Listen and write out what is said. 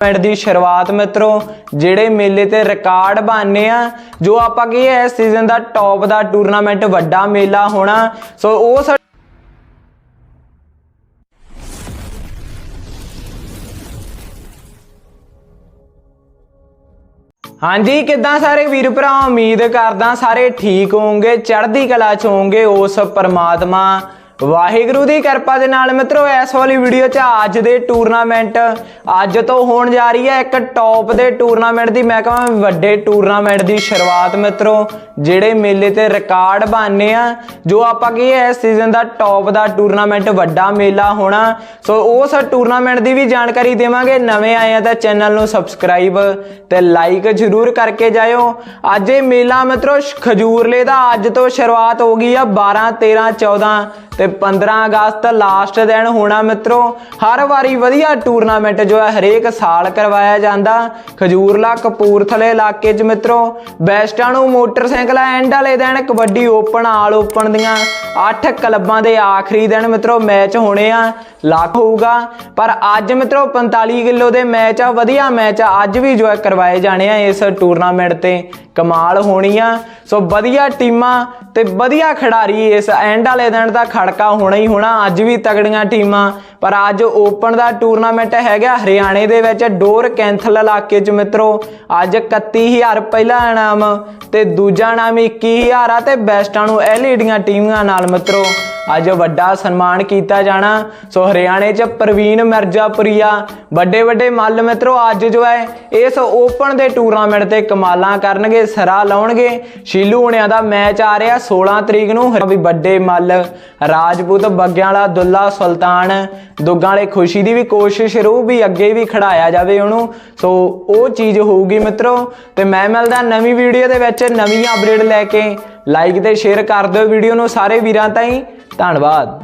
Tournament ਦੀ ਸ਼ੁਰੂਆਤ ਮਿੱਤਰੋ, ਜਿਹੜੇ ਮੇਲੇ ਤੇ ਰਿਕਾਰਡ ਬਣਨੇ ਆ, ਜੋ ਆਪਾਂ ਕੀ ਹੈ ਇਸ ਸੀਜ਼ਨ ਦਾ ਟੌਪ ਦਾ ਟੂਰਨਾਮੈਂਟ ਵੱਡਾ ਮੇਲਾ ਹੋਣਾ। ਸੋ ਉਹ ਹਾਂਜੀ, ਕਿੱਦਾਂ ਸਾਰੇ ਵੀਰ ਭਰਾ? ਉਮੀਦ ਕਰਦਾ ਸਾਰੇ ਠੀਕ ਹੋਵੋਗੇ, ਚੜ੍ਹਦੀ ਕਲਾ ਚ ਹੋਵੋਗੇ ਉਸ ਪਰਮਾਤਮਾ ਵਾਹਿਗੁਰੂ ਦੀ ਕਿਰਪਾ ਦੇ ਨਾਲ ਮਿੱਤਰੋ, ਇਸ ਵਾਲੀ ਵੀਡੀਓ 'ਚ ਅੱਜ ਦੇ ਟੂਰਨਾਮੈਂਟ ਅੱਜ ਤੋਂ ਹੋਣ ਜਾ ਰਹੀ ਹੈ ਇੱਕ ਟੌਪ ਦੇ ਟੂਰਨਾਮੈਂਟ ਦੀ, ਮੈਂ ਕਹਾਂ ਵੱਡੇ ਟੂਰਨਾਮੈਂਟ ਦੀ ਸ਼ੁਰੂਆਤ ਮਿੱਤਰੋ, ਜਿਹੜੇ ਮੇਲੇ ਤੇ ਰਿਕਾਰਡ ਬਣਨੇ ਆ, ਜੋ ਆਪਾਂ ਕੀ ਇਸ ਸੀਜ਼ਨ ਦਾ ਟੌਪ ਦਾ ਟੂਰਨਾਮੈਂਟ ਵੱਡਾ ਮੇਲਾ ਹੋਣਾ। ਸੋ ਉਸ ਟੂਰਨਾਮੈਂਟ ਦੀ ਵੀ ਜਾਣਕਾਰੀ ਦੇਵਾਂਗੇ। ਨਵੇਂ ਆਏ ਆ ਤਾਂ ਚੈਨਲ ਨੂੰ ਸਬਸਕ੍ਰਾਈਬ ਤੇ ਲਾਈਕ ਜਰੂਰ ਕਰਕੇ ਜਾਇਓ। ਅੱਜ ਇਹ ਮੇਲਾ ਮਿੱਤਰੋ, ਖਜੂਰਲੇ ਦਾ ਅੱਜ ਤੋਂ ਸ਼ੁਰੂਆਤ ਹੋ ਗਈ ਆ 12 13 14 ਤੇ 15 ਅਗਸਤ ਲਾਸਟ ਦਿਨ ਹੋਣਾ ਮਿੱਤਰੋ, ਹਰ ਵਾਰੀ ਵਧੀਆ ਟੂਰਨਾਮੈਂਟ ਜੋ ਹੈ ਹਰੇਕ ਸਾਲ ਕਰਵਾਇਆ ਜਾਂਦਾ। ਖਜੂਰਲਾ ਕਪੂਰਥਲੇ ਇਲਾਕੇ 'ਚ ਮਿੱਤਰੋ, ਬੈਸਟਾਂ ਨੂੰ ਮੋਟਰਸਾਈਕਲ ਐਂਡ ਵਾਲੇ ਦਿਨ ਕਬੱਡੀ ਓਪਨ ਆਲ ਓਪਨ ਦੀਆਂ 8 ਕਲੱਬਾਂ ਦੇ ਆਖਰੀ ਦਿਨ ਮਿੱਤਰੋ ਮੈਚ ਹੋਣੇ ਆ, ਲੱਖ ਹੋਊਗਾ। ਪਰ ਅੱਜ ਮਿੱਤਰੋ 45 ਕਿਲੋ ਦੇ ਮੈਚ ਆ, ਵਧੀਆ ਮੈਚ ਆ, ਅੱਜ ਵੀ ਜੋ ਹੈ ਕਰਵਾਏ ਜਾਣੇ ਆ ਇਸ ਟੂਰਨਾਮੈਂਟ ਤੇ। ਕਮਾਲ ਹੋਣੀ ਆ ਸੋ ਵਧੀਆ ਟੀਮਾਂ ਤੇ ਵਧੀਆ ਖਿਡਾਰੀ ਇਸ ਐਂਡ ਵਾਲੇ ਦਿਨ ਦਾ ਖੜਕਾ ਹੋਣਾ ਹੀ ਹੋਣਾ। ਅੱਜ ਵੀ ਤਗੜੀਆਂ ਟੀਮਾਂ, ਪਰ ਅੱਜ ਓਪਨ ਦਾ ਟੂਰਨਾਮੈਂਟ ਹੈਗਾ। ਹਰਿਆਣੇ ਦੇ ਵਿੱਚ ਡੋਰ ਕੈਂਥਲ ਇਲਾਕੇ 'ਚ ਮਿੱਤਰੋ, ਅੱਜ 31000 ਪਹਿਲਾ ਇਨਾਮ ਤੇ ਦੂਜਾ ਇਨਾਮ 21000 ਆ ਤੇ ਬੈਸਟਾਂ ਨੂੰ ਐਲਈਡੀਆਂ ਟੀਮਾਂ ਨਾਲ ਮਿੱਤਰੋ। ਅੱਜ ਵੱਡਾ ਸਨਮਾਨ ਕੀਤਾ ਜਾਣਾ। ਸੋ ਹਰਿਆਣੇ 'ਚ ਪ੍ਰਵੀਨ ਮਿਰਜ਼ਾਪੁਰੀਆ ਵੱਡੇ ਵੱਡੇ ਮੱਲ ਮਿੱਤਰੋ, ਅੱਜ ਜੋ ਹੈ, ਇਸ ਓਪਨ ਦੇ ਟੂਰਨਾਮੈਂਟ ਤੇ ਕਮਾਲਾਂ ਕਰਨਗੇ, ਸਰਾ ਲਾਉਣਗੇ। ਸ਼ੀਲੂ ਹੁਣਿਆਂ ਦਾ ਮੈਚ ਆ ਰਿਹਾ 16 ਤਰੀਕ ਨੂੰ। ਵੀ ਵੱਡੇ ਮੱਲ, ਰਾਜਪੂਤ ਬੱਗਿਆਂ ਵਾਲਾ ਦੁੱਲਾ ਸੁਲਤਾਨ, ਦੁੱਗਾਂ ਵਾਲੇ ਖੁਸ਼ੀ ਦੀ ਵੀ ਕੋਸ਼ਿਸ਼ ਰਹੂ ਵੀ ਅੱਗੇ ਵੀ ਖੜਾਇਆ ਜਾਵੇ ਉਹਨੂੰ। ਸੋ ਉਹ ਚੀਜ਼ ਹੋਊਗੀ ਮਿੱਤਰੋ, ਤੇ ਮੈਂ ਮਿਲਦਾ ਨਵੀਂ ਵੀਡੀਓ ਦੇ ਵਿੱਚ ਨਵੀਂ ਅਪਡੇਟ ਲੈ ਕੇ। ਲਾਈਕ ਤੇ ਸ਼ੇਅਰ ਕਰ ਦਿਓ ਵੀਡੀਓ ਨੂੰ ਸਾਰੇ ਵੀਰਾਂ ਤਾਈਂ। ਧੰਨਵਾਦ।